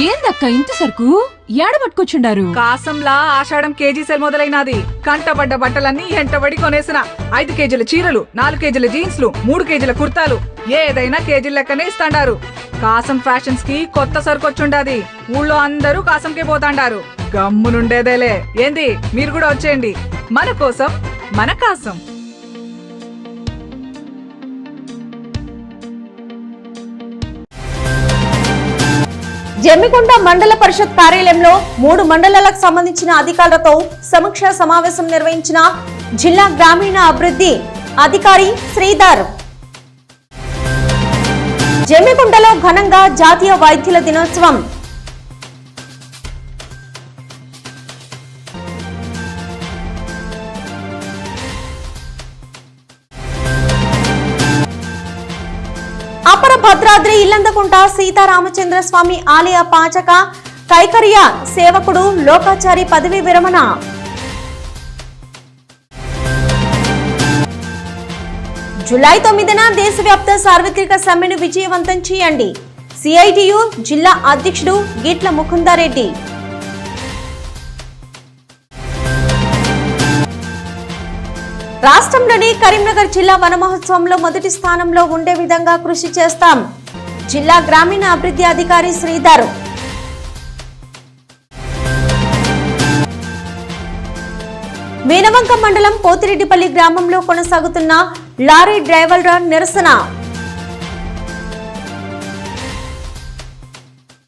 ఏందక్క ఇంత సరుకు? ఏడ పట్టుకొచ్చుండారు? కాసంలా ఆషాఢం కేజీ సెల్ మొదలైనది. కంటబడ్డ బట్టలన్నీ ఎంటబడి కొనేసిన. ఐదు కేజీల చీరలు నాలుగు కేజీల జీన్స్లు మూడు కేజీల కుర్తాలు. ఏదైనా కేజీల లెక్కనే ఇస్తాండారు. కాసం ఫ్యాషన్స్కి కొత్త సరుకొచ్చుండాది. ఊళ్ళో అందరూ కాసంకే పోతాండారు. గమ్మునుండేదేలే. ఏంది? మీరు కూడా వచ్చేయండి. మన కోసం మన కాసం. జమ్మికుంట మండల పరిషత్ కార్యాలయంలో మూడు మండలాలకు సంబంధించిన అధికారులతో సమీక్ష సమావేశం నిర్వహించిన జిల్లా గ్రామీణ అభివృద్ధి అధికారి శ్రీధర్. జమ్మికుంటలో ఘనంగా జాతీయ వైద్యుల దినోత్సవం అపర భద్రాద్రి ఇల్లందకుంట సీతారామచంద్ర స్వామి ఆలయ పాచక కైకర్య సేవకుడు లోకాచారి పదవి విరమణ. జులై తొమ్మిదిన దేశవ్యాప్త సార్వత్రిక సమ్మెను విజయవంతం చేయండి. సిఐటియు జిల్లా అధ్యక్షుడు గిట్ల ముకుందారెడ్డి. రాష్ట్రంలోని కరీంనగర్ జిల్లా వన మహోత్సవంలో మొదటి స్థానంలో ఉండే విధంగా కృషి చేస్తాం. జిల్లా గ్రామీణ అభివృద్ధి అధికారి శ్రీధర్. వేనవంక మండలం పోతిరెడ్డిపల్లి గ్రామంలో కొనసాగుతున్న లారీ డ్రైవర్ల నిరసన.